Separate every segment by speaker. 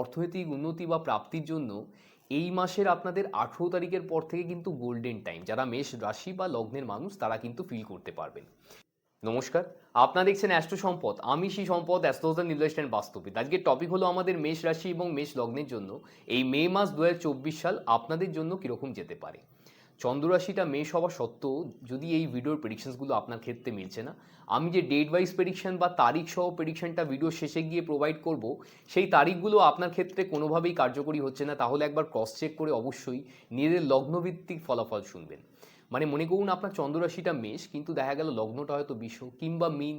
Speaker 1: অর্থনৈতিক উন্নতি বা প্রাপ্তির জন্য এই মাসের আপনাদের আঠেরো তারিখের পর থেকে কিন্তু গোল্ডেন টাইম যারা মেষ রাশি বা লগ্নের মানুষ, তারা কিন্তু ফিল করতে পারবেন। নমস্কার, আপনারা দেখছেন অ্যাস্ট্রো সম্পদ। আমি সেই সম্পদ অ্যাস্ট্রোজন নির্দেশন বাস্তবিক আজকের টপিক হলো আমাদের মেষ রাশি এবং মেষ লগ্নের জন্য। এই মে মাস দু হাজার চব্বিশ সাল আপনাদের জন্য কীরকম যেতে পারে? চন্দ্ররাশিটা মেষ হওয়া সত্ত্বেও যদি এই ভিডিওর প্রেডিকশনসগুলো আপনার ক্ষেত্রে মিলছে না, আমি যে ডেট ওয়াইজ প্রেডিকশন বা তারিখ সহ প্রেডিকশনটা ভিডিও শেষে গিয়ে প্রোভাইড করব, সেই তারিখগুলো আপনার ক্ষেত্রে কোনোভাবেই কার্যকরী হচ্ছে না, তাহলে একবার ক্রস চেক করে অবশ্যই নিজেদের লগ্নভিত্তিক ফলাফল শুনবেন। মানে মনে করুন আপনার চন্দ্ররাশিটা মেষ, কিন্তু দেখা গেল লগ্নটা হয়তো বিষ কিংবা মিন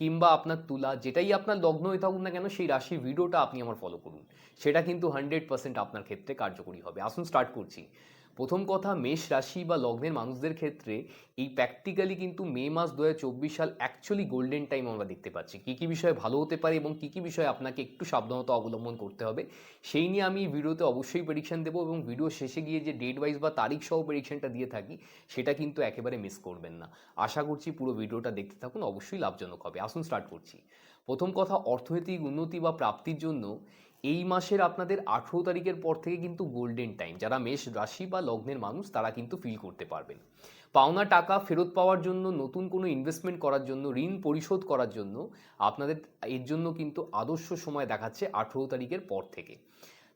Speaker 1: কিংবা আপনার তুলা, যেটাই আপনার লগ্ন হয়ে থাকুন না কেন, সেই রাশির ভিডিওটা আপনি আমার ফলো করুন। সেটা কিন্তু হান্ড্রেড পার্সেন্ট আপনার ক্ষেত্রে কার্যকরী হবে। আসুন স্টার্ট করছি। প্রথম কথা মেষ রাশি বা লগ্নের মানুষদের ক্ষেত্রে এই প্র্যাকটিক্যালি কিন্তু মে মাস দু হাজার চব্বিশ সাল অ্যাকচুয়ালি গোল্ডেন টাইম আমরা দেখতে পাচ্ছি। কী কী বিষয়ে ভালো হতে পারে এবং কী কী বিষয়ে আপনাকে একটু সাবধানতা অবলম্বন করতে হবে, সেই নিয়ে আমি ভিডিওতে অবশ্যই প্রেডিকশন দেবো এবং ভিডিও শেষে গিয়ে যে ডেট ওয়াইজ বা তারিখ সহ প্রেডিকশনটা দিয়ে থাকি, সেটা কিন্তু একেবারে মিস করবেন না। আশা করছি পুরো ভিডিওটা দেখতে থাকুন, অবশ্যই লাভজনক হবে। আসুন স্টার্ট করছি। প্রথম কথা, অর্থনৈতিক উন্নতি বা প্রাপ্তির জন্য এই মাসের আপনাদের আঠেরো তারিখের পর থেকে কিন্তু গোল্ডেন টাইম যারা মেষ রাশি বা লগ্নের মানুষ, তারা কিন্তু ফিল করতে পারবেন। পাওনা টাকা ফেরত পাওয়ার জন্য, নতুন কোনো ইনভেস্টমেন্ট করার জন্য, ঋণ পরিশোধ করার জন্য আপনাদের, এর জন্য কিন্তু আদর্শ সময় দেখাচ্ছে আঠেরো তারিখের পর থেকে।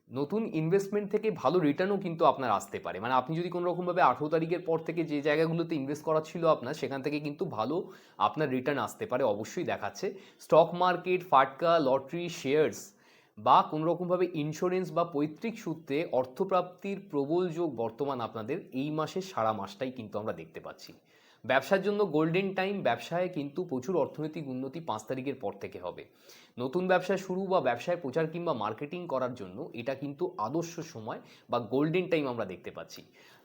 Speaker 1: নতুন ইনভেস্টমেন্ট থেকে ভালো রিটার্নও কিন্তু আপনার আসতে পারে। মানে আপনি যদি কোনো রকমভাবে আঠেরো তারিখের পর থেকে যে জায়গাগুলোতে ইনভেস্ট করা ছিল আপনার, সেখান থেকে কিন্তু ভালো আপনার রিটার্ন আসতে পারে, অবশ্যই দেখাচ্ছে। স্টক মার্কেট ফাটকা লটারি শেয়ার্স বা কোনো রকমভাবে ইন্স্যুরেন্স বা পৈতৃক সূত্রে অর্থপ্রাপ্তির প্রবল যোগ বর্তমান আপনাদের এই মাসের সারা মাসটাই কিন্তু আমরা দেখতে পাচ্ছি। ব্যবসার জন্য গোল্ডেন টাইম ব্যবসায় কিন্তু প্রচুর অর্থনৈতিক উন্নতি পাঁচ তারিখের পর থেকে হবে। নতুন ব্যবসা শুরু বা ব্যবসায় প্রচার কিংবা মার্কেটিং করার জন্য এটা কিন্তু আদর্শ সময় বা গোল্ডেন টাইম আমরা দেখতে পাচ্ছি।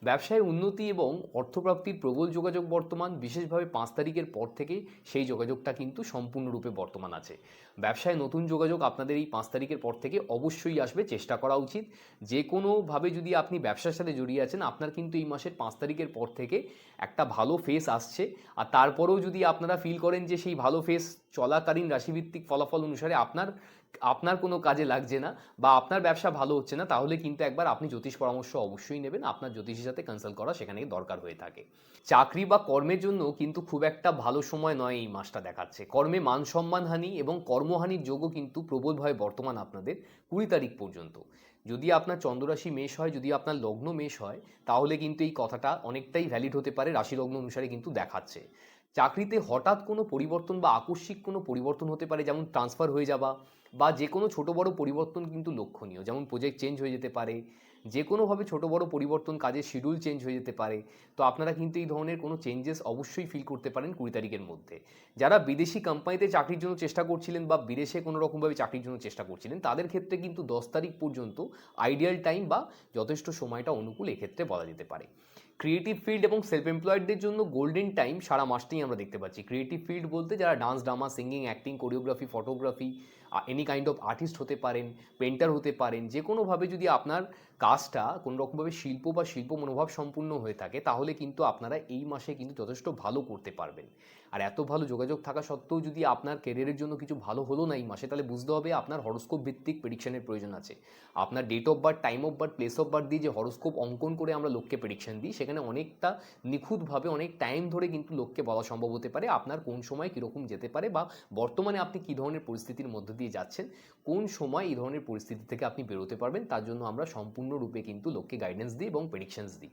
Speaker 1: ব্যবসায় উন্নতি এবং অর্থপ্রাপ্তির প্রবল যোগাযোগ বর্তমান, বিশেষভাবে পাঁচ তারিখের পর থেকে সেই যোগাযোগটা কিন্তু সম্পূর্ণরূপে বর্তমান আছে। ব্যবসায় নতুন যোগাযোগ আপনাদের এই পাঁচ তারিখের পর থেকে অবশ্যই আসবে, চেষ্টা করা উচিত। যে কোনোভাবে যদি আপনি ব্যবসার সাথে জড়িয়ে আছেন, আপনার কিন্তু এই মাসের পাঁচ তারিখের পর থেকে একটা ভালো ফেস আসছে। আর তারপরেও যদি আপনারা ফিল করেন যে সেই ভালো ফেস চলাকালীন রাশিভিত্তিক ফলাফল অনুসারে আপনার আপনার কোনো কাজে লাগছে না বা আপনার ব্যবসা ভালো হচ্ছে না, তাহলে কিন্তু একবার আপনি জ্যোতিষ পরামর্শ অবশ্যই নেবেন। আপনার জ্যোতিষের সাথে কনসাল্ট করা সেখানে দরকার হয়ে থাকে। চাকরি বা কর্মের জন্য কিন্তু খুব একটা ভালো সময় নয় এই মাসটা দেখাচ্ছে। কর্মে মান সম্মানহানি এবং কর্মহানির যোগও কিন্তু প্রবলভাবে বর্তমান আপনাদের কুড়ি তারিখ পর্যন্ত। যদি আপনার চন্দ্ররাশি মেষ হয়, যদি আপনার লগ্ন মেষ হয়, তাহলে কিন্তু এই কথাটা অনেকটাই ভ্যালিড হতে পারে, রাশি লগ্ন অনুসারে কিন্তু দেখাচ্ছে। চাকরিতে হঠাৎ কোনো পরিবর্তন বা আকস্মিক কোনো পরিবর্তন হতে পারে, যেমন ট্রান্সফার হয়ে যাওয়া বা যে কোনো ছোটো বড়ো পরিবর্তন কিন্তু লক্ষণীয়। যেমন প্রজেক্ট চেঞ্জ হয়ে যেতে পারে, যে কোনোভাবে ছোটো বড়ো পরিবর্তন কাজের শিডিউল চেঞ্জ হয়ে যেতে পারে। তো আপনারা কিন্তু এই ধরনের কোনো চেঞ্জেস অবশ্যই ফিল করতে পারেন কুড়ি তারিখের মধ্যে। যারা বিদেশি কোম্পানিতে চাকরির জন্য চেষ্টা করছিলেন বা বিদেশে কোনো রকমভাবে চাকরির জন্য চেষ্টা করছিলেন, তাদের ক্ষেত্রে কিন্তু দশ তারিখ পর্যন্ত আইডিয়াল টাইম বা যথেষ্ট সময়টা অনুকূল এক্ষেত্রে বলা যেতে পারে। ক্রিয়েটিভ ফিল্ড এবং সেলফ এমপ্লয়েডদের জন্য গোল্ডেন টাইম সারা মাসটাই আমরা দেখতে পাচ্ছি। ক্রিয়েটিভ ফিল্ড বলতে যারা dance drama singing acting choreography photography any kind of artist হতে পারেন পেন্টার হতে পারেন, যে কোনোভাবে যদি আপনার কাজটা কোনো রকমভাবে শিল্প বা শিল্প মনোভাব সম্পূর্ণ হয়ে থাকে, তাহলে কিন্তু আপনারা এই মাসে কিন্তু যথেষ্ট ভালো করতে পারবেন। আর এত ভালো যোগাযোগ থাকা সত্ত্বেও যদি আপনার কেরিয়ারের জন্য কিছু ভালো হলো না এই মাসে, তাহলে বুঝতে হবে আপনার হরস্কোপ ভিত্তিক প্রেডিকশনের প্রয়োজন আছে। আপনার date of birth time of birth place of birth দিয়ে যে হরস্কোপ অঙ্কন করে আমরা লোককে প্রেডিকশন দিই, সেখানে অনেকটা নিখুঁতভাবে, অনেক টাইম ধরে কিন্তু লোককে বলা সম্ভব হতে পারে আপনার কোন সময় কীরকম যেতে পারে বা বর্তমানে আপনি কী ধরনের পরিস্থিতির মধ্য দিয়ে যাচ্ছেন, কোন সময় এই ধরনের পরিস্থিতি থেকে আপনি বেরোতে পারবেন, তার জন্য আমরা সম্পূর্ণরূপে কিন্তু লোককে গাইডেন্স দিই এবং প্রেডিকশনস দিই।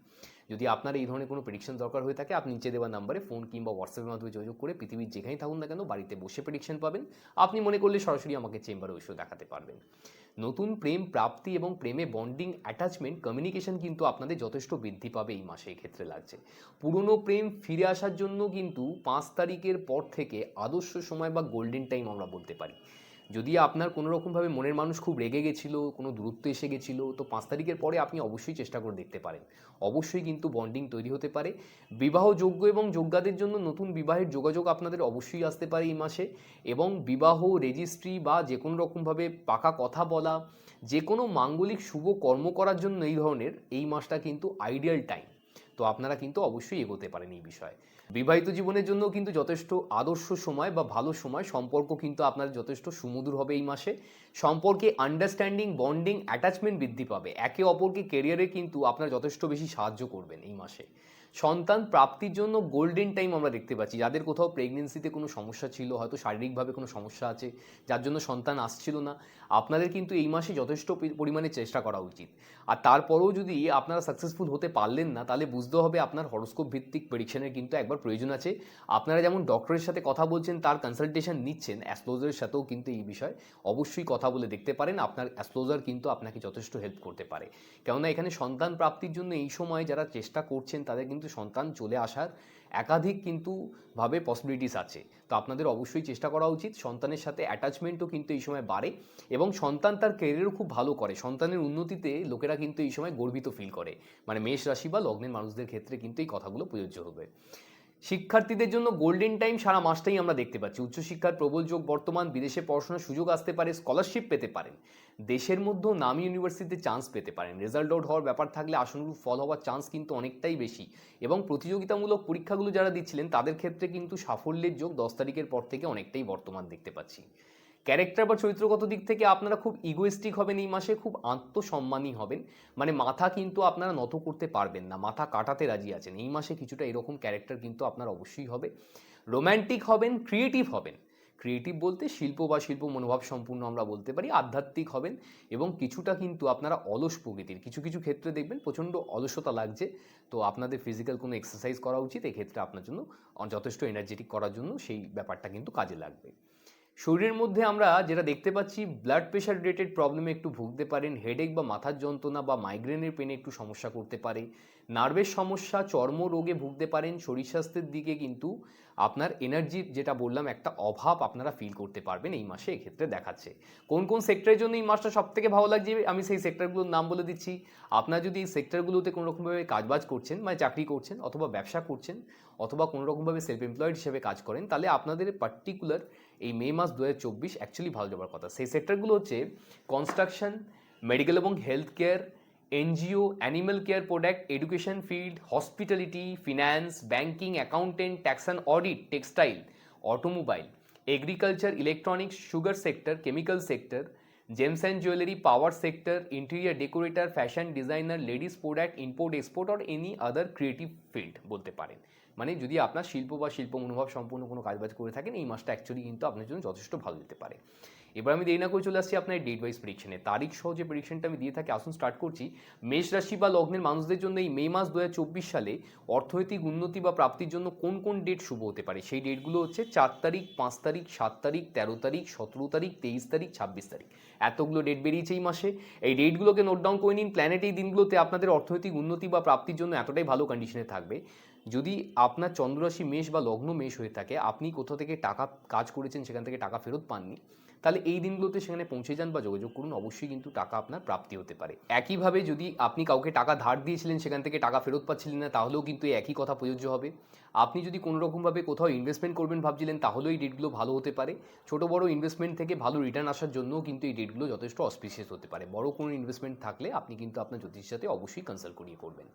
Speaker 1: যদি আপনার এই ধরনের কোনো প্রেডিকশন দরকার হয়ে থাকে, আপনি নিচে দেওয়া নাম্বারে ফোন কিংবা হোয়াটসঅ্যাপের মাধ্যমে যোগাযোগ করে পৃথিবীর যেখানেই থাকুন না কেন, বাড়িতে বসে প্রেডিকশন পাবেন। আপনি মনে করলে সরাসরি আমাকে চেম্বারে এসেও দেখাতে পারবেন। নতুন প্রেম প্রাপ্তি এবং প্রেমে বন্ডিং অ্যাটাচমেন্ট কমিউনিকেশন কিন্তু আপনাদের যথেষ্ট বৃদ্ধি পাবে এই মাসে ক্ষেত্রে লাগছে। পুরনো প্রেম ফিরে আসার জন্য কিন্তু পাঁচ তারিখের পর থেকে আদর্শ সময় বা গোল্ডেন টাইম আমরা বলতে পারি। যদি আপনার কোনো রকমভাবে মনের মানুষ খুব রেগে গেছিল, কোনো দূরত্ব এসে গেছিল, তো পাঁচ তারিখের পরে আপনি অবশ্যই চেষ্টা করে দেখতে পারেন। অবশ্যই কিন্তু বন্ডিং তৈরি হতে পারে। বিবাহযোগ্য এবং যোগ্যাদের জন্য নতুন বিবাহের যোগাযোগ আপনাদের অবশ্যই আসতে পারে এই মাসে এবং বিবাহ রেজিস্ট্রি বা যে কোনো রকমভাবে পাকা কথা বলা যে কোনো মাঙ্গলিক শুভ কর্ম করার জন্য এই ধরনের এই মাসটা কিন্তু আইডিয়াল টাইম তো আপনারা কিন্তু অবশ্যই এগোতে পারেন এই বিষয়ে। বিবাহিত জীবনের জন্য কিন্তু যথেষ্ট আদর্শ সময় বা ভালো সময় সম্পর্ক কিন্তু আপনার যথেষ্ট সুমধুর হবে এই মাসে। সম্পর্কে আন্ডারস্ট্যান্ডিং বন্ডিং অ্যাটাচমেন্ট বৃদ্ধি পাবে। একে অপরকে কেরিয়ারে কিন্তু আপনার যথেষ্ট বেশি সাহায্য করবেন এই মাসে। সন্তান প্রাপ্তির জন্য গোল্ডেন টাইম আমরা দেখতে পাচ্ছি। যাদের কোথাও প্রেগনেন্সিতে কোনো সমস্যা ছিল, হয়তো শারীরিকভাবে কোনো সমস্যা আছে, যার জন্য সন্তান আসছিল না, আপনাদের কিন্তু এই মাসে যথেষ্ট পরিমাণে চেষ্টা করা উচিত। আর তারপরেও যদি আপনারা সাকসেসফুল হতে পারলেন না, তাহলে বুঝতে হবে আপনার হরস্কোপ ভিত্তিক প্রেডিকশনের কিন্তু একবার প্রয়োজন আছে। আপনারা যেমন ডক্টরের সাথে কথা বলছেন, তার কনসালটেশন নিচ্ছেন অ্যাস্ট্রোলজারের সাথেও কিন্তু এই বিষয়ে অবশ্যই কথা বলে দেখতে পারেন। আপনার অ্যাস্ট্রোলজার কিন্তু আপনাকে যথেষ্ট হেল্প করতে পারে। কেননা এখানে সন্তান প্রাপ্তির জন্য এই সময় যারা চেষ্টা করছেন, তাদের কিন্তু সন্তান চলে আসার একাধিক কিন্তু ভাবে পসিবিলিটিস আছে। তো আপনাদের অবশ্যই চেষ্টা করা উচিত, সন্তানের সাথে অ্যাটাচমেন্টও কিন্তু এই সময় বাড়ে এবং সন্তান তার কেরিয়ারও খুব ভালো করে। সন্তানের উন্নতিতে লোকেরা কিন্তু এই সময় গর্বিত ফিল করে। মানে মেষ রাশি বা লগ্নের মানুষদের ক্ষেত্রে কিন্তু এই কথাগুলো প্রযোজ্য হবে। শিক্ষার্থীদের জন্য গোল্ডেন টাইম সারা মাসটাই আমরা দেখতে পাচ্ছি। উচ্চশিক্ষার প্রবল যোগ বর্তমান বিদেশে পড়াশোনার সুযোগ আসতে পারে স্কলারশিপ পেতে পারেন। দেশের মধ্যেও নামি ইউনিভার্সিটিতে চান্স পেতে পারেন। রেজাল্ট আউট হওয়ার ব্যাপার থাকলে আসনরূপ ফল হওয়ার চান্স কিন্তু অনেকটাই বেশি। এবং প্রতিযোগিতামূলক পরীক্ষাগুলো যারা দিচ্ছিলেন, তাদের ক্ষেত্রে কিন্তু সাফল্যের যোগ দশ তারিখের পর থেকে অনেকটাই বর্তমান দেখতে পাচ্ছি। ক্যারেক্টার বা চরিত্রগত দিক থেকে আপনারা খুব ইগোয়েস্টিক হবেন এই মাসে, খুব আত্মসম্মানী হবেন। মানে মাথা কিন্তু আপনারা নত করতে পারবেন না, মাথা কাটাতে রাজি আছেন। এই মাসে কিছুটা এরকম ক্যারেক্টার কিন্তু আপনার অবশ্যই হবে। রোম্যান্টিক হবেন ক্রিয়েটিভ হবেন। ক্রিয়েটিভ বলতে শিল্প বা শিল্প মনোভাব সম্পূর্ণ আমরা বলতে পারি, আধ্যাত্মিক হবেন এবং কিছুটা কিন্তু আপনারা অলস প্রকৃতির, কিছু কিছু ক্ষেত্রে দেখবেন প্রচণ্ড অলসতা লাগছে। তো আপনাদের ফিজিক্যাল কোনো এক্সারসাইজ করা উচিত, এক্ষেত্রে আপনার জন্য যথেষ্ট এনার্জেটিক করার জন্য সেই ব্যাপারটা কিন্তু কাজে লাগবে। শরীরের মধ্যে আমরা যেটা দেখতে পাচ্ছি ব্লাড প্রেশার রিলেটেড প্রবলেমে একটু ভুগতে পারেন হেডেক বা মাথার যন্ত্রণা বা মাইগ্রেনের পেনে একটু সমস্যা করতে পারে। নার্ভের সমস্যা চর্ম রোগে ভুগতে পারেন, শরীর স্বাস্থ্যের দিকে কিন্তু আপনার এনার্জির যেটা বললাম একটা অভাব আপনারা ফিল করতে পারবেন এই মাসে, এক্ষেত্রে দেখাচ্ছে। কোন কোন সেক্টরের জন্য এই মাসটা সব থেকে ভালো লাগছে? আমি সেই সেক্টরগুলোর নাম বলে দিচ্ছি। আপনার যদি এই সেক্টরগুলোতে কোনো রকমভাবে কাজবাজ করছেন মানে চাকরি করছেন অথবা ব্যবসা করছেন অথবা কোনো রকমভাবে সেলফ এমপ্লয়েড হিসেবে কাজ করেন, তাহলে আপনাদের পার্টিকুলার এই মে মাস দু হাজার চব্বিশ অ্যাকচুয়ালি ভালো যাবার কথা। সেই সেক্টরগুলো হচ্ছে কনস্ট্রাকশন মেডিকেল এবং health care NGO animal care product, education field, hospitality, finance banking accountant, tax and audit, textile, automobile, agriculture, electronics, sugar sector, chemical sector, gems and jewellery, power sector, interior decorator, fashion designer, ladies product, import, export or any other creative field বলতে পারেন। মানে যদি আপনার শিল্প বা শিল্প মনোভাব সম্পূর্ণ কোনো কাজবাজ করে থাকেন, এই মাসটা অ্যাকচুয়ালি কিন্তু আপনার জন্য যথেষ্ট ভালো যেতে পারে। এবার আমি দেরি না করে চলে আসছি আপনার ডেট ওয়াইজ প্রেডিকশনে তারিখ সহ যে প্রেডিকশনটা আমি দিয়ে থাকি, আসুন স্টার্ট করছি। মেষ রাশি বা লগ্নের মানুষদের জন্য এই মে মাস দু হাজার চব্বিশ সালে অর্থনৈতিক উন্নতি বা প্রাপ্তির জন্য কোন কোন ডেট শুভ হতে পারে? সেই ডেটগুলো হচ্ছে চার তারিখ, পাঁচ তারিখ, সাত তারিখ, তেরো তারিখ, সতেরো তারিখ, তেইশ তারিখ, ছাব্বিশ তারিখ। এতগুলো ডেট বেরিয়েছে এই মাসে। এই ডেটগুলোকে নোট ডাউন করে নিন। প্ল্যানেট এই দিনগুলোতে আপনাদের অর্থনৈতিক উন্নতি বা প্রাপ্তির জন্য এতটাই ভালো কন্ডিশনে থাকবে। যদি আপনার চন্দ্ররাশি মেষ বা লগ্ন মেষ হয়ে থাকে, আপনি কোথাও থেকে টাকা কাজ করেছেন সেখান থেকে টাকা ফেরত পাননি তাহলে এই দিনগুলোতে সেখানে পৌঁছে যান বা যোগাযোগ করুন, অবশ্যই কিন্তু টাকা আপনার প্রাপ্তি হতে পারে। একইভাবে যদি আপনি কাউকে টাকা ধার দিয়েছিলেন, সেখান থেকে টাকা ফেরত পাচ্ছিলেন না, তাহলেও কিন্তু একই কথা প্রযোজ্য হবে। আপনি যদি কোনো রকমভাবে কোথাও ইনভেস্টমেন্ট করবেন ভাবছিলেন, তাহলেও এই ডেটগুলো ভালো হতে পারে। ছোটো, বড় ইনভেস্টমেন্ট থেকে ভালো রিটার্ন আসার জন্যও কিন্তু এই ডেটগুলো যথেষ্ট অসপিসিয়াস হতে পারে। বড় কোনো ইনভেস্টমেন্ট থাকলে আপনি কিন্তু আপনার জ্যোতিষের সাথে অবশ্যই কনসাল্ট করিয়ে করবেন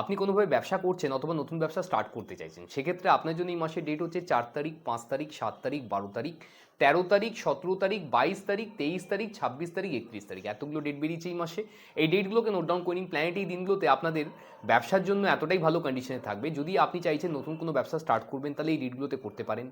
Speaker 1: আপনি কোনোভাবে ব্যবসা করছেন অথবা নতুন ব্যবসা স্টার্ট করতে চাইছেন, সেক্ষেত্রে আপনার জন্য এই মাসের ডেট হচ্ছে চার তারিখ, পাঁচ তারিখ, সাত তারিখ, বারো তারিখ। তেরো তারিখ, সতেরো তারিখ, বাইশ তারিখ, তেইশ তারিখ, ছাব্বিশ তারিখ, একত্রিশ তারিখ। এতগুলো ডেট বেরিয়েছে এই মাসে। এই ডেটগুলোকে নোট ডাউন করে নিন। প্ল্যানেট এই দিনগুলোতে আপনাদের ব্যবসার জন্য এতটাই ভালো কন্ডিশনে থাকবে। যদি আপনি চাইছেন নতুন কোনো ব্যবসা স্টার্ট করবেন, তাহলে এই ডেটগুলোতে করতে পারেন।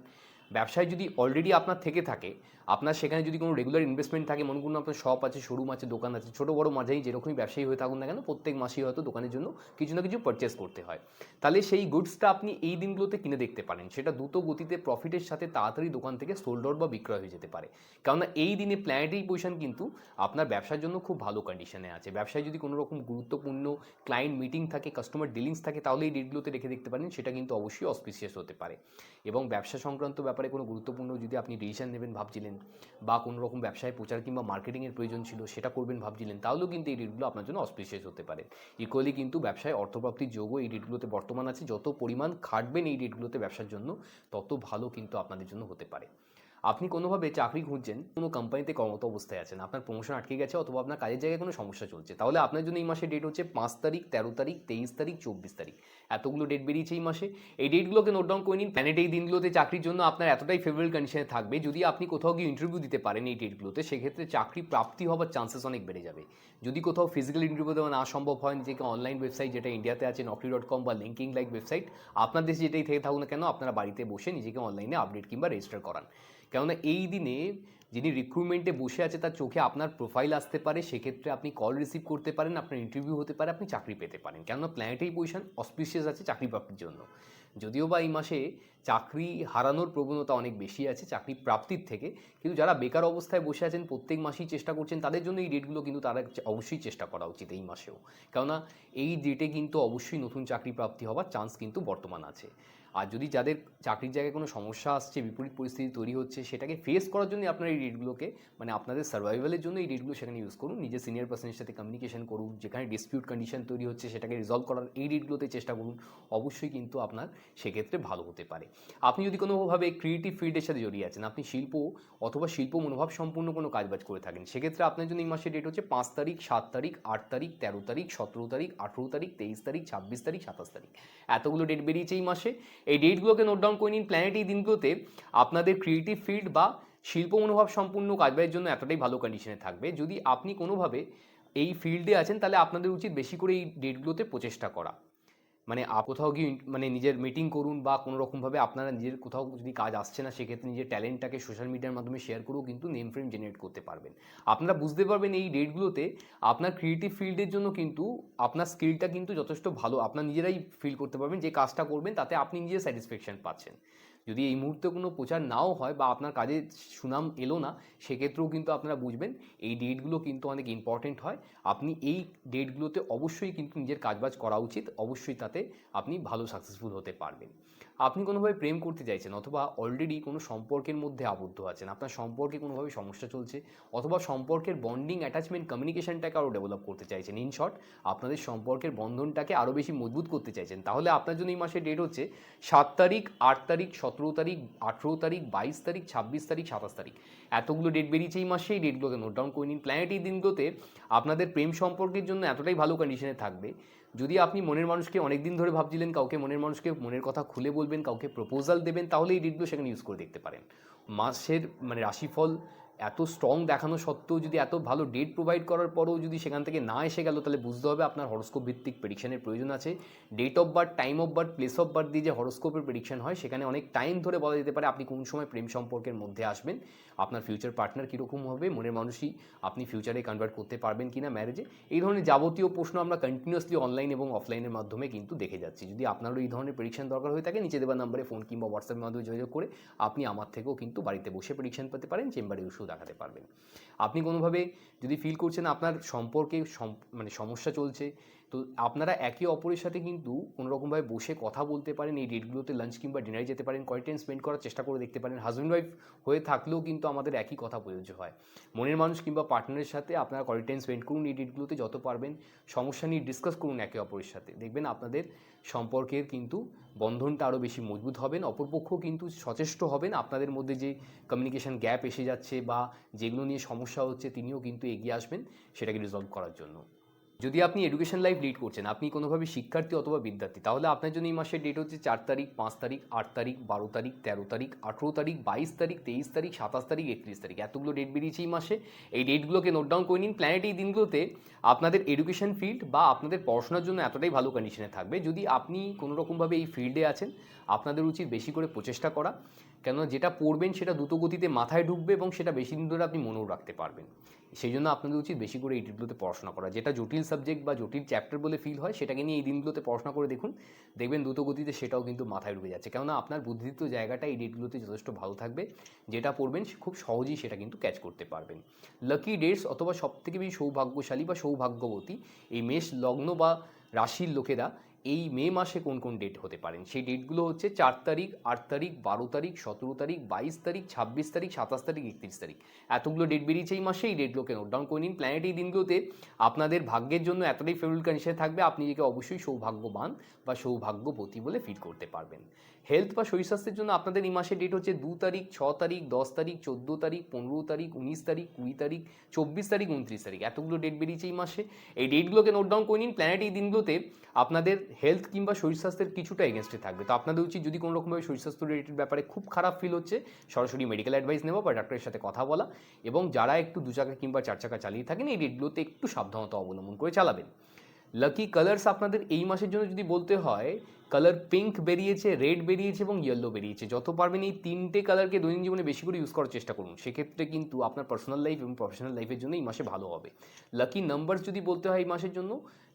Speaker 1: ব্যবসায় যদি অলরেডি আপনার থেকে থাকে আপনার সেখানে যদি কোনো রেগুলার ইনভেস্টমেন্ট থাকে, মনে করুন আপনার শপ আছে শোরুম আছে, দোকান আছে, ছোটো বড় মাঝেই যেরকমই ব্যবসায়ী হয়ে থাকুন না কেন, প্রত্যেক মাসেই হয়তো দোকানের জন্য কিছু না কিছু পারচেস করতে হয়। তাহলে সেই গুডসটা আপনি এই দিনগুলোতে কিনে দেখতে পারেন। সেটা দ্রুত গতিতে প্রফিটের সাথে তাড়াতাড়ি দোকান থেকে সোল্ড আউট বা বিক্রয় হয়ে যেতে পারে। কেননা এই দিনে প্ল্যানেটারি পজিশন কিন্তু আপনার ব্যবসার জন্য খুব ভালো কন্ডিশনে আছে। ব্যবসায় যদি কোনো রকম গুরুত্বপূর্ণ ক্লায়েন্ট মিটিং থাকে কাস্টমার ডিলিংস থাকে, তাহলে এই ডেটগুলোতে রেখে দেখতে পারেন, সেটা কিন্তু অবশ্যই অসপিসিয়াস হতে পারে। এবং ব্যবসা সংক্রান্ত ব্যাপারে কোনো গুরুত্বপূর্ণ যদি আপনি ডিসিশন নেবেন, ভাবছিলেন বা কোনো রকম ব্যবসায় প্রচার কিংবা মার্কেটিংয়ের প্রয়োজন ছিল, সেটা করবেন ভাবছিলেন, তাহলেও কিন্তু এই ডেটগুলো আপনার জন্য অস্পেশিয়াস হতে পারে। ইকুয়ালি কিন্তু ব্যবসায় অর্থপ্রাপ্তির যোগও এই ডেটগুলোতে বর্তমান আছে, যত পরিমাণ খাটবেন এই ডেটগুলোতে ব্যবসার জন্য, তত ভালো কিন্তু আপনাদের জন্য হতে পারে। আপনি কোনোভাবে চাকরি খুঁজছেন, কোনো কোম্পানিতে কর্মরত অবস্থায় আছেন, আপনার প্রমোশন আটকে গেছে অথবা আপনার কাজের জায়গায় কোনো সমস্যা চলছে, তাহলে আপনার জন্য এই মাসে ডেট হচ্ছে পাঁচ তারিখ, তেরো তারিখ, তেইশ তারিখ, চব্বিশ তারিখ। এতগুলো ডেট বেরিয়েছে এই মাসে। এই ডেটগুলোকে নোট ডাউন করে নিন। প্ল্যানেট এই দিনগুলোতে চাকরির জন্য আপনার এতটাই ফেভারেল কন্ডিশনে থাকবে, যদি আপনি কোথাও গিয়ে ইন্টারভিউ দিতে পারেন এই ডেটগুলোতে সেক্ষেত্রে চাকরি প্রাপ্তি হওয়ার চান্সেস অনেক বেড়ে যাবে। যদি কোথাও ফিজিক্যাল ইন্টারভিউ দেওয়া না সম্ভব হয়, নিজেকে অনলাইন ওয়েবসাইট যেটা ইন্ডিয়াতে আছে নকরি ডট কম বা লিঙ্কিং লাইক ওয়েবসাইট আপনার দেশে যেটাই থেকে থাকুক না কেন, আপনারা বাড়িতে বসে নিজেকে অনলাইনে আপডেট কিংবা রেজিস্টার করান। কেননা এই দিনে যিনি রিক্রুটমেন্টে বসে আছে, তার চোখে আপনার প্রোফাইল আসতে পারে। সেক্ষেত্রে আপনি কল রিসিভ করতে পারেন, আপনার ইন্টারভিউ হতে পারে, আপনি চাকরি পেতে পারেন। কেননা প্ল্যানেটেই পজিশন অসপিসিয়াস আছে চাকরি প্রাপ্তির জন্য। যদিও বা এই মাসে চাকরি হারানোর প্রবণতা অনেক বেশি আছে, চাকরি প্রাপ্তির থেকে। কিন্তু যারা বেকার অবস্থায় বসে আছেন, প্রত্যেক মাসেই চেষ্টা করছেন, তাদের জন্য এই ডেটগুলো কিন্তু তারা অবশ্যই চেষ্টা করা উচিত এই মাসেও। কেননা এই ডেটে কিন্তু অবশ্যই নতুন চাকরি প্রাপ্তি হওয়ার চান্স কিন্তু বর্তমান আছে। আর যদি যাদের চাকরির জায়গায় কোনো সমস্যা আসছে, বিপরীত পরিস্থিতি তৈরি হচ্ছে, সেটাকে ফেস করার জন্য আপনার এই ডেটগুলোকে মানে আপনাদের সার্ভাইভালের জন্য এই ডেটগুলো সেখানে ইউজ করুন। নিজের সিনিয়র পার্সনের সাথে কমিউনিকেশন করুন, যেখানে ডিসপিউট কন্ডিশন তৈরি হচ্ছে, সেটাকে রিজলভ করার এই ডেটগুলোতে চেষ্টা করুন। অবশ্যই কিন্তু আপনার সেক্ষেত্রে ভালো হতে পারে। আপনি যদি কোনোভাবে ক্রিয়েটিভ ফিল্ডের সাথে জড়িয়ে আছেন, আপনি শিল্প অথবা শিল্প মনোভাব সম্পূর্ণ কোনো কাজবাজ করে থাকেন, সেক্ষেত্রে আপনার জন্য এই মাসের ডেট হচ্ছে পাঁচ তারিখ, সাত তারিখ, আট তারিখ, তেরো তারিখ, সতেরো তারিখ, আঠেরো তারিখ, তেইশ তারিখ, ছাব্বিশ তারিখ, সাতাশ তারিখ। এতগুলো ডেট বেরিয়েছে এই মাসে। এই ডেটগুলোকে নোট ডাউন করে নিন। প্ল্যানেট এই দিনগুলোতে আপনাদের ক্রিয়েটিভ ফিল্ড বা শিল্প মনোভাব সম্পূর্ণ কাজবাজের জন্য এতটাই ভালো কন্ডিশনে থাকবে। যদি আপনি কোনোভাবে এই ফিল্ডে আছেন, তাহলে আপনাদের উচিত বেশি করে এই ডেটগুলোতে প্রচেষ্টা করা। মানে কোথাও গিয়ে মানে নিজের মিটিং করুন বা কোনো রকমভাবে আপনারা নিজের কোথাও যদি কাজ আসছে না, সেক্ষেত্রে নিজের ট্যালেন্টটাকে সোশ্যাল মিডিয়ার মাধ্যমে শেয়ার করেও কিন্তু নেম ফ্রেম জেনারেট করতে পারবেন। আপনারা বুঝতে পারবেন এই ডেটগুলোতে আপনার ক্রিয়েটিভ ফিল্ডের জন্য কিন্তু আপনার স্কিলটা কিন্তু যথেষ্ট ভালো। আপনার নিজেরাই ফিল করতে পারবেন যে কাজটা করবেন, তাতে আপনি নিজে স্যাটিসফ্যাকশন পাচ্ছেন। যদি এই মুহূর্তে কোনো প্রচার নাও হয় বা আপনার কাজে সুনাম এলো না, সেক্ষেত্রেও কিন্তু আপনারা বুঝবেন এই ডেটগুলো কিন্তু অনেক ইম্পর্টেন্ট হয়। আপনি এই ডেটগুলোতে অবশ্যই কিন্তু নিজের কাজবাজ করা উচিত, অবশ্যই তাতে আপনি ভালো সাকসেসফুল হতে পারবেন। আপনি কোনোভাবে প্রেম করতে চাইছেন অথবা অলরেডি কোনো সম্পর্কের মধ্যে আবদ্ধ আছেন, আপনার সম্পর্কে কোনোভাবে সমস্যা চলছে, অথবা সম্পর্কের বন্ডিং অ্যাটাচমেন্ট কমিউনিকেশনটাকে আরও ডেভেলপ করতে চাইছেন ইন শর্ট আপনাদের সম্পর্কের বন্ধনটাকে আরও বেশি মজবুত করতে চাইছেন, তাহলে আপনার জন্য এই মাসের ডেট হচ্ছে সাত তারিখ, আট তারিখ, সতেরো তারিখ, আঠেরো তারিখ, বাইশ তারিখ, ছাব্বিশ তারিখ, সাতাশ তারিখ। এতগুলো ডেট বেরিয়েছে এই মাসে, এই ডেটগুলোকে নোট ডাউন করে নিন। প্ল্যানেট এই দিনগুলোতে আপনাদের প্রেম সম্পর্কের জন্য এতটাই ভালো কন্ডিশনে থাকবে যদি আপনি মনের মানুষকে অনেক দিন ধরে ভাবছিলেন, কাউকে মনের মানুষকে মনের কথা খুলে বলবেন, কাউকে প্রপোজাল দেবেন তাহলে এই ডেটগুলো সেখানে ইউজ করে দেখতে পারেন। মাসের মানে রাশিফল এত স্ট্রং দেখানো সত্ত্বেও যদি এত ভালো ডেট প্রোভাইড করার পরেও যদি সেখান থেকে না এসে গেল, তাহলে বুঝতে হবে আপনার হরস্কোপ ভিত্তিক প্রেডিকশনের প্রয়োজন আছে। Date of birth time of birth place of birth দিয়ে যে হরস্কোপের প্রেডিকশন হয়, সেখানে অনেক টাইম ধরে বলা যেতে পারে আপনি কোন সময় প্রেম সম্পর্কের মধ্যে আসবেন, আপনার ফিউচার পার্টনার কীরকম হবে, মনের মানুষই আপনি ফিউচারে কনভার্ট করতে পারবেন কি না ম্যারেজে এই ধরনের যাবতীয় প্রশ্ন আমরা কন্টিনিউয়াসলি অনলাইন এবং অফলাইনের মাধ্যমে কিন্তু দেখে যাচ্ছি। যদি আপনারও এই ধরনের প্রেডিকশন দরকার হয়ে থাকে, নিচে দেওয়া নাম্বারে ফোন কিংবা হোয়াটসঅ্যাপের মাধ্যমে যোগাযোগ করে আপনি আমার থেকেও কিন্তু বাড়িতে বসে প্রেডিকশন পেতে পারেন চেম্বারে ওষুধ দেখাতে পারবেন। আপনি কোনোভাবে যদি ফিল করছেন আপনার সম্পর্কে সম- মানে সমস্যা চলছে, তো আপনারা একে অপরের সাথে কিন্তু কোনো রকমভাবে বসে কথা বলতে পারেন, এই ডেটগুলোতে লাঞ্চ কিংবা ডিনারে যেতে পারেন কয় টাইম স্পেন্ড করার চেষ্টা করে দেখতে পারেন। হাজব্যান্ড ওয়াইফ হয়ে থাকলেও কিন্তু আমাদের একই কথা প্রযোজ্য হয়। মনের মানুষ কিংবা পার্টনারের সাথে আপনারা কয় টাইম স্পেন্ড করুন এই ডেটগুলোতে যত পারবেন। সমস্যা নিয়ে ডিসকাস করুন একে অপরের সাথে। দেখবেন আপনাদের সম্পর্কের কিন্তু বন্ধনটা আরও বেশি মজবুত হবেন। অপরপক্ষ কিন্তু সচেষ্ট হবেন। আপনাদের মধ্যে যে কমিউনিকেশন গ্যাপ এসে যাচ্ছে বা যেগুলো নিয়ে সমস্যা হচ্ছে, তিনিও কিন্তু এগিয়ে আসবেন সেটাকে রিজলভ করার জন্য। যদি আপনি এডুকেশন লাইফ লিড করছেন, আপনি কোনোভাবে শিক্ষার্থী অথবা বিদ্যার্থী, তাহলে আপনার জন্য এই মাসের ডেট হচ্ছে চার তারিখ, পাঁচ তারিখ, আট তারিখ, বারো তারিখ, তেরো তারিখ, আঠেরো তারিখ, বাইশ তারিখ, তেইশ তারিখ, সাতাশ তারিখ, একত্রিশ তারিখ। এতগুলো ডেট বেরিয়েছে এই মাসে। এই ডেটগুলোকে নোট ডাউন করে নিন। প্ল্যানেট এই দিনগুলোতে আপনাদের এডুকেশন ফিল্ড বা আপনাদের পড়াশোনার জন্য এতটাই ভালো কন্ডিশনে থাকবে। যদি আপনি কোনোরকমভাবে এই ফিল্ডে আছেন, আপনাদের উচিত বেশি করে প্রচেষ্টা করা। কেননা যেটা পড়বেন সেটা দ্রুত গতিতে মাথায় ঢুকবে এবং সেটা বেশি দিন ধরে আপনি মনেও রাখতে পারবেন। সেই জন্য আপনাদের উচিত বেশি করে এই ডেটগুলোতে পড়াশোনা করা। যেটা জটিল সাবজেক্ট বা জটিল চ্যাপ্টার বলে ফিল হয়, সেটাকে নিয়ে এই দিনগুলোতে পড়াশোনা করে দেখুন। দেখবেন দ্রুত গতিতে সেটাও কিন্তু মাথায় ঢুকে যাচ্ছে। কেননা আপনার বুদ্ধিত্ব জায়গাটা এই ডেটগুলোতে যথেষ্ট ভালো থাকবে। যেটা পড়বেন খুব সহজেই সেটা কিন্তু ক্যাচ করতে পারবেন। লাকি ডেটস অথবা সবথেকে বেশি সৌভাগ্যশালী বা সৌভাগ্যবতী এই মেষ লগ্ন বা রাশির লোকেরা এই মে মাসে কোন কোন ডেট হতে পারেন? সেই ডেটগুলো হচ্ছে চার তারিখ, আট তারিখ, বারো তারিখ, সতেরো তারিখ, বাইশ তারিখ, ছাব্বিশ তারিখ, সাতাশ তারিখ, একত্রিশ তারিখ। এতগুলো ডেট বেরিয়েছে এই মাসে, এই ডেটগুলোকে নোট ডাউন করে নিন। প্ল্যানেট এই দিনগুলোতে আপনাদের ভাগ্যের জন্য এতটাই ফেভারিট কন্ডিশনে থাকবে, আপনি নিজেকে অবশ্যই সৌভাগ্যবান বা সৌভাগ্যবতী বলে ফিল করতে পারবেন। হেলথ বা শরীর স্বাস্থ্যের জন্য আপনাদের এই মাসে ডেট হচ্ছে দু তারিখ, ছ তারিখ, দশ তারিখ, চোদ্দ তারিখ, পনেরো তারিখ, উনিশ তারিখ, কুড়ি তারিখ, চব্বিশ তারিখ, উনত্রিশ তারিখ। এতগুলো ডেট বেরিয়েছে এই মাসে। এই ডেটগুলোকে নোট ডাউন করে নিন। প্ল্যানেট এই দিনগুলোতে আপনাদের হেলথ কিংবা শরীর স্বাস্থ্যের কিছুটা এগেনস্টে থাকবে। তো আপনাদের উচিত যদি কোনো রকমভাবে শরীর স্বাস্থ্য রিলেটেড ব্যাপারে খুব খারাপ ফিল হচ্ছে, সরাসরি মেডিকেল অ্যাডভাইস নেওয়া বা ডাক্তারের সাথে কথা বলা এবং যারা একটু দু চাকা কিংবা চার চাকা চালিয়ে থাকেন, এই রেটগুলোতে একটু সাবধানতা অবলম্বন করে চালাবেন। লাকি কালার্স আপনাদের এই মাসের জন্য যদি বলতে হয় কালার পিঙ্ক বেরিয়েছে রেড বেরিয়েছে এবং ইয়েলো বেরিয়েছে। যত পারবেন এই তিনটে কালারকে দৈনন্দিন জীবনে বেশি করে ইউজ করার চেষ্টা করুন। সেক্ষেত্রে কিন্তু আপনার পার্সোনাল লাইফ এবং প্রফেশনাল লাইফের জন্য এই মাসে ভালো হবে। লাকি নাম্বার যদি বলতে হয় এই মাসের জন্য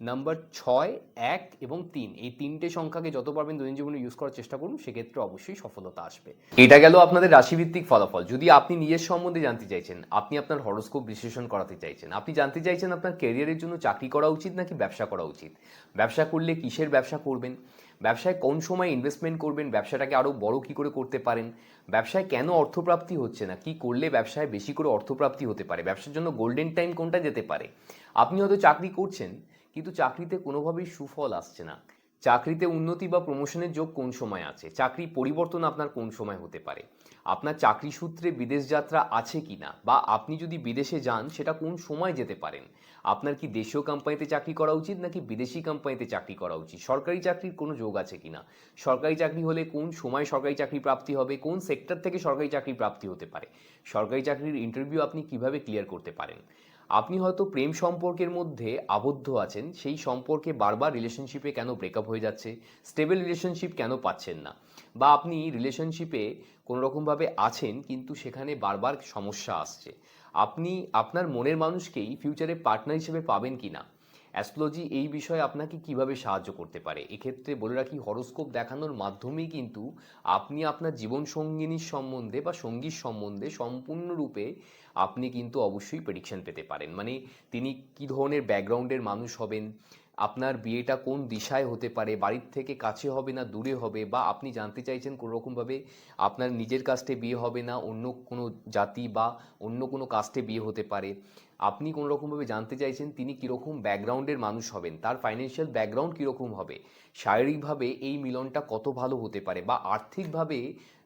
Speaker 1: নাম্বার ছয়, এক এবং তিন। এই তিনটে সংখ্যাকে যত পারবেন দৈনন্দিন জীবনে ইউজ করার চেষ্টা করুন, সেক্ষেত্রে অবশ্যই সফলতা আসবে। এটা গেল আপনাদের রাশিভিত্তিক ফলাফল। যদি আপনি নিজের সম্বন্ধে জানতে চাইছেন, আপনি আপনার হরস্কোপ বিশ্লেষণ করাতে চাইছেন, আপনি জানতে চাইছেন আপনার ক্যারিয়ারের জন্য চাকরি করা উচিত নাকি ব্যবসা করা উচিত? ব্যবসা করলে কিসের ব্যবসা করবেন? ব্যবসায় কোন সময় ইনভেস্টমেন্ট করবেন, ব্যবসাটাকে আরও বড় কী করে করতে পারেন, ব্যবসায় কেন অর্থপ্রাপ্তি হচ্ছে না, কি করলে ব্যবসায় বেশি করে অর্থপ্রাপ্তি হতে পারে, ব্যবসার জন্য গোল্ডেন টাইম কোনটা যেতে পারে? আপনি হয়তো চাকরি করছেন, কিন্তু চাকরিতে কোনোভাবেই সুফল আসছে না। চাকরিতে উন্নতি বা প্রমোশনের যোগ কোন সময় আছে? চাকরি পরিবর্তন আপনার কোন সময় হতে পারে? আপনার চাকরি সূত্রে বিদেশ যাত্রা আছে কি না বা আপনি যদি বিদেশে যান, সেটা কোন সময় যেতে পারেন? আপনার কি দেশীয় কোম্পানিতে চাকরি করা উচিত, নাকি বিদেশি কোম্পানিতে চাকরি করা উচিত? সরকারি চাকরির কোনো যোগ আছে কিনা? সরকারি চাকরি হলে কোন সময় সরকারি চাকরি প্রাপ্তি হবে? কোন সেক্টর থেকে সরকারি চাকরি প্রাপ্তি হতে পারে? সরকারি চাকরির ইন্টারভিউ আপনি কীভাবে ক্লিয়ার করতে পারেন? আপনি হয়তো প্রেম সম্পর্কের মধ্যে আবদ্ধ আছেন, সেই সম্পর্কে বারবার রিলেশনশিপে কেন ব্রেকআপ হয়ে যাচ্ছে স্টেবল রিলেশনশিপ কেন পাচ্ছেন না? বা আপনি রিলেশনশিপে কোনো রকমভাবে আছেন, কিন্তু সেখানে বারবার সমস্যা আসছে। আপনি আপনার মনের মানুষকেই ফিউচারে পার্টনার হিসেবে পাবেন কি না অ্যাস্ট্রোলজি এই বিষয়ে আপনাকে কীভাবে সাহায্য করতে পারে? এক্ষেত্রে বলে রাখি হরোস্কোপ দেখানোর মাধ্যমেই কিন্তু আপনি আপনার জীবন সঙ্গিনীর সম্বন্ধে বা সঙ্গীর সম্বন্ধে সম্পূর্ণরূপে আপনি কিন্তু অবশ্যই প্রেডিকশন পেতে পারেন। মানে তিনি কি ধরনের ব্যাকগ্রাউন্ডের মানুষ হবেন? আপনার বিয়েটা কোন দিশায় হতে পারে? বাড়ির থেকে কাছে হবে না, দূরে হবে? বা আপনি জানতে চাইছেন কোনো রকমভাবে আপনার নিজের কাস্টে বিয়ে হবে না, অন্য কোনো জাতি বা অন্য কোনো কাস্টে বিয়ে হতে পারে? আপনি কোনো রকমভাবে জানতে চাইছেন তিনি কীরকম ব্যাকগ্রাউন্ডের মানুষ হবেন? তার ফাইন্যান্সিয়াল ব্যাকগ্রাউন্ড কীরকম হবে? শারীরিকভাবে এই মিলনটা কত ভালো হতে পারে? বা আর্থিকভাবে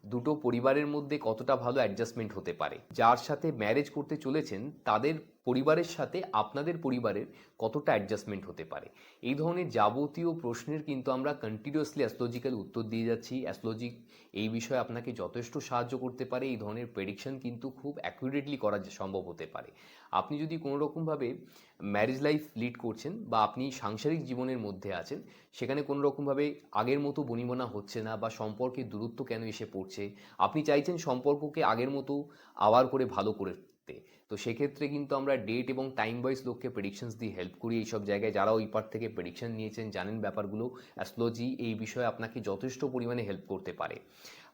Speaker 1: দুটো পরিবারের মধ্যে কতটা ভালো অ্যাডজাস্টমেন্ট হতে পারে? যার সাথে ম্যারেজ করতে চলেছেন, তাদের পরিবারের সাথে আপনাদের পরিবারের কতটা অ্যাডজাস্টমেন্ট হতে পারে? এই ধরনের যাবতীয় প্রশ্নের কিন্তু আমরা কন্টিনিউয়াসলি অ্যাস্ট্রোলজিক্যাল উত্তর দিয়ে যাচ্ছি। অ্যাস্ট্রোলজি এই বিষয়ে আপনাকে যথেষ্ট সাহায্য করতে পারে। এই ধরনের প্রেডিকশন কিন্তু খুব অ্যাকুরেটলি করা সম্ভব হতে পারে। আপনি যদি কোনো রকমভাবে ম্যারেজ লাইফ লিড করছেন বা আপনি সাংসারিক জীবনের মধ্যে আছেন, সেখানে কোনো রকমভাবে আগের মতো বনিবনা হচ্ছে না বা সম্পর্কের দূরত্ব কেন এসে পড়ছে, আপনি চাইছেন সম্পর্ককে আগের মতো আবার করে ভালো করতে, তো সেক্ষেত্রে কিন্তু আমরা ডেট এবং টাইম ওয়াইজ লোককে প্রেডিকশনস দিয়ে হেল্প করি এইসব জায়গায়। যারা ওই পার থেকে প্রেডিকশন নিয়েছেন, জানেন ব্যাপারগুলো অ্যাস্ট্রোলজি এই বিষয়ে আপনাকে যথেষ্ট পরিমাণে হেল্প করতে পারে।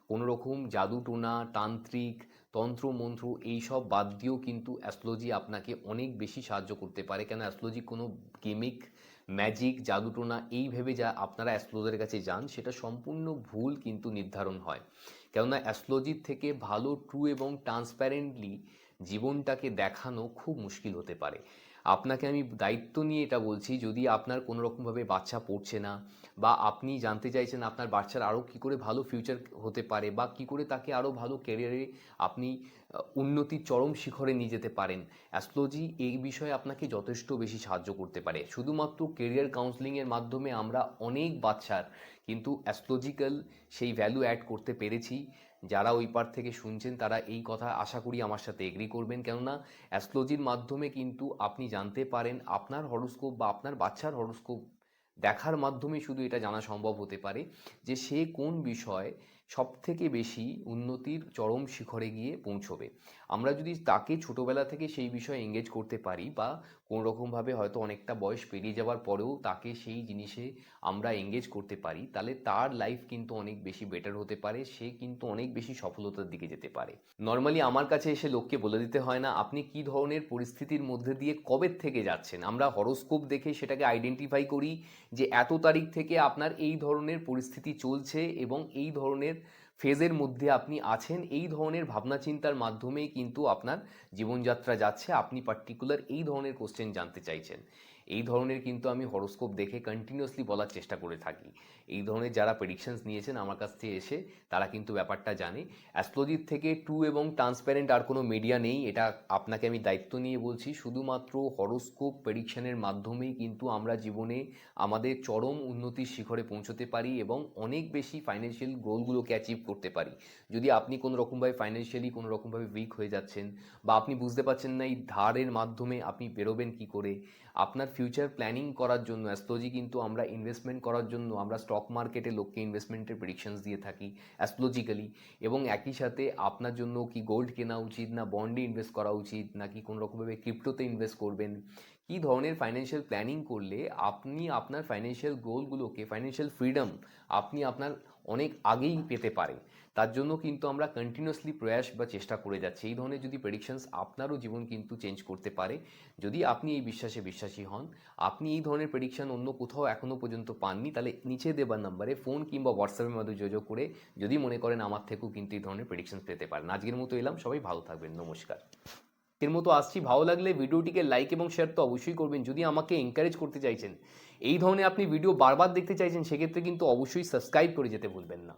Speaker 1: কোনো রকম জাদু টোনা তান্ত্রিক তন্ত্র, মন্ত্র এইসব বাদ দিয়েও কিন্তু অ্যাস্ট্রোলজি আপনাকে অনেক বেশি সাহায্য করতে পারে। কেন অ্যাস্ট্রোলজি কোনো গেমিক ম্যাজিক জাদুটোনা এই ভেবে যা আপনারা অ্যাস্ট্রোলজারের কাছে যান, সেটা সম্পূর্ণ ভুল কিন্তু নির্ধারণ হয়। কেননা অ্যাস্ট্রোলজির থেকে ভালো ট্রু এবং ট্রান্সপ্যারেন্টলি জীবনটাকে দেখানো খুব মুশকিল হতে পারে। আপনাকে আমি দায়িত্ব নিয়ে এটা বলছি, যদি আপনার কোনো রকমভাবে বাচ্চা পড়ছে না বা আপনি জানতে চাইছেন আপনার বাচ্চার আরও কী করে ভালো ফিউচার হতে পারে বা কী করে তাকে আরও ভালো ক্যারিয়ারে আপনি উন্নতির চরম শিখরে নিয়ে যেতে পারেন অ্যাস্ট্রোলজি এই বিষয়ে আপনাকে যথেষ্ট বেশি সাহায্য করতে পারে। শুধুমাত্র কেরিয়ার কাউন্সিলিংয়ের মাধ্যমে আমরা অনেক বাচ্চার কিন্তু অ্যাস্ট্রোলজিক্যাল সেই ভ্যালু অ্যাড করতে পেরেছি। যারা ওই পার থেকে শুনছেন, তারা এই কথা আশা করি আমার সাথে এগ্রি করবেন। কেননা অ্যাস্ট্রোলজির মাধ্যমে কিন্তু আপনি জানতে পারেন, আপনার হরোস্কোপ বা আপনার বাচ্চার হরোস্কোপ দেখার মাধ্যমে শুধু এটা জানা সম্ভব হতে পারে যে সে কোন বিষয় সব থেকে বেশি উন্নতির চরম শিখরে গিয়ে পৌঁছবে। আমরা যদি তাকে ছোটোবেলা থেকে সেই বিষয়ে এঙ্গেজ করতে পারি বা কোনো রকমভাবে হয়তো অনেকটা বয়স পেরিয়ে যাওয়ার পরেও তাকে সেই জিনিসে আমরা এঙ্গেজ করতে পারি, তাহলে তার লাইফ কিন্তু অনেক বেশি বেটার হতে পারে, সে কিন্তু অনেক বেশি সফলতার দিকে যেতে পারে। নর্মালি আমার কাছে এসে লোককে বলে দিতে হয় না, আপনি কি ধরনের পরিস্থিতির মধ্যে দিয়ে কবে থেকে যাচ্ছেন? আমরা হরোস্কোপ দেখে সেটাকে আইডেন্টিফাই করি যে এত তারিখ থেকে আপনার এই ধরনের পরিস্থিতি চলছে এবং এই ধরনের ফেজের মধ্যে আপনি আছেন, এই ধরনের ভাবনা চিন্তার মাধ্যমেই কিন্তু আপনার জীবনযাত্রা যাচ্ছে। আপনি পার্টিকুলার এই ধরনের কোশ্চেন জানতে চাইছেন। এই ধরনের কিন্তু আমি হরোস্কোপ দেখে কন্টিনিউয়াসলি বলার চেষ্টা করে থাকি। এই ধরনের যারা প্রেডিকশনস নিয়েছেন আমার কাছ থেকে এসে তারা কিন্তু ব্যাপারটা জানে। অ্যাস্ট্রোলজির থেকে টু এবং ট্রান্সপারেন্ট আর কোনো মিডিয়া নেই, এটা আপনাকে আমি দায়িত্ব নিয়ে বলছি। শুধুমাত্র হরোস্কোপ প্রেডিকশনের মাধ্যমেই কিন্তু আমরা জীবনে আমাদের চরম উন্নতির শিখরে পৌঁছতে পারি এবং অনেক বেশি ফাইন্যান্সিয়াল গোলগুলোকে অ্যাচিভ করতে পারি। যদি আপনি কোনো রকমভাবে ফাইন্যান্সিয়ালি কোনো রকমভাবে উইক হয়ে যাচ্ছেন বা আপনি বুঝতে পারছেন না এই ধারের মাধ্যমে আপনি বেরোবেন কি করে আপনার ফিউচার প্ল্যানিং করার জন্য অ্যাস্ট্রোলজি কিন্তু আমরা ইনভেস্টমেন্ট করার জন্য, আমরা স্টক মার্কেটে লোককে ইনভেস্টমেন্টের প্রেডিকশনস দিয়ে থাকি অ্যাস্ট্রোলজিক্যালি এবং একই সাথে আপনার জন্য কি গোল্ড কেনা উচিত না বন্ডে ইনভেস্ট করা উচিত, নাকি কোনো রকমভাবে ক্রিপ্টোতে ইনভেস্ট করবেন? কী ধরনের ফাইন্যান্সিয়াল প্ল্যানিং করলে আপনি আপনার ফাইন্যান্সিয়াল গোলগুলোকে ফাইন্যান্সিয়াল ফ্রিডম আপনি আপনার অনেক আগেই পেতে পারেন? তার জন্য কিন্তু আমরা কন্টিনিউয়াসলি প্রয়াস বা চেষ্টা করে যাচ্ছি। এই ধরনের যদি প্রেডিকশনস আপনারও জীবন কিন্তু চেঞ্জ করতে পারে, যদি আপনি এই বিশ্বাসে বিশ্বাসী হন, আপনি এই ধরনের প্রেডিকশন অন্য কোথাও এখনও পর্যন্ত পাননি, তাহলে নিচে দেবার নাম্বারে ফোন কিংবা হোয়াটসঅ্যাপের মাধ্যমে যোগাযোগ করে যদি মনে করেন আমার থেকেও কিন্তু এই ধরনের প্রেডিকশন পেতে পারেন। আজকের মতো এলাম, সবাই ভালো থাকবেন, নমস্কার। এর মতো আসছি, ভালো লাগলে ভিডিওটিকে লাইক এবং শেয়ার তো অবশ্যই করবেন। যদি আমাকে এনকারেজ করতে চাইছেন, এই ধরনের আপনি ভিডিও বারবার দেখতে চাইছেন, সেক্ষেত্রে কিন্তু অবশ্যই সাবস্ক্রাইব করে যেতে ভুলবেন না।